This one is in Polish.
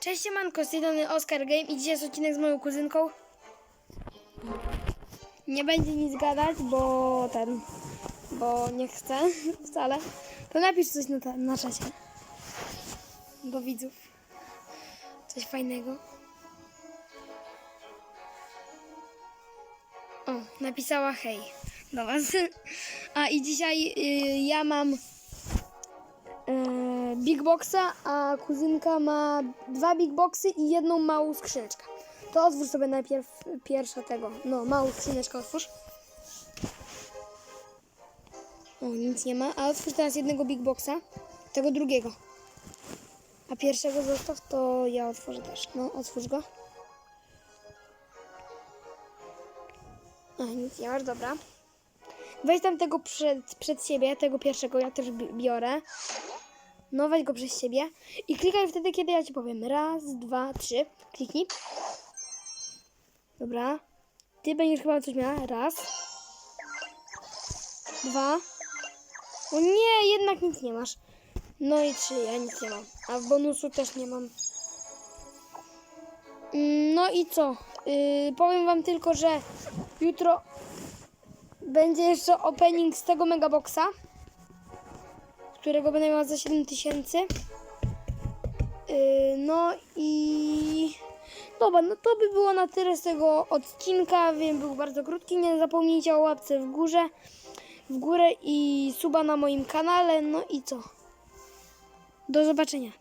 Cześć siemanko, z Oscar Game i dzisiaj jest odcinek z moją kuzynką. Nie będzie nic gadać, bo ten, bo nie chcę wcale. To napisz coś na, ta, na czacie. Do widzów. Coś fajnego. O, napisała hej do was. A i dzisiaj y, ja mam e, Big Boxa, a kuzynka ma dwa Big Boxy i jedną małą skrzyneczkę. To otwórz sobie najpierw pierwsza tego. No, małą skrzyneczkę otwórz. O, nic nie ma. A otwórz teraz jednego Big Boxa, tego drugiego. A pierwszego zostaw, to ja otworzę też. No, otwórz go. A, nic nie masz, dobra. Weź tam tego przed, przed siebie, tego pierwszego, ja też bi- biorę. No, go przez siebie i klikaj wtedy, kiedy ja ci powiem. Raz, dwa, trzy. Kliknij. Dobra. Ty będziesz chyba coś miała. Raz. Dwa. O nie, jednak nic nie masz. No i trzy, ja nic nie mam. A w bonusu też nie mam. Mm, No i co? Yy, powiem wam tylko, że jutro będzie jeszcze opening z tego megaboxa którego będę miała za 7000. Yy, no i dobra, no to by było na tyle z tego odcinka. Wiem, był bardzo krótki. Nie zapomnijcie o łapce w górze, w górę i suba na moim kanale. No i co? Do zobaczenia.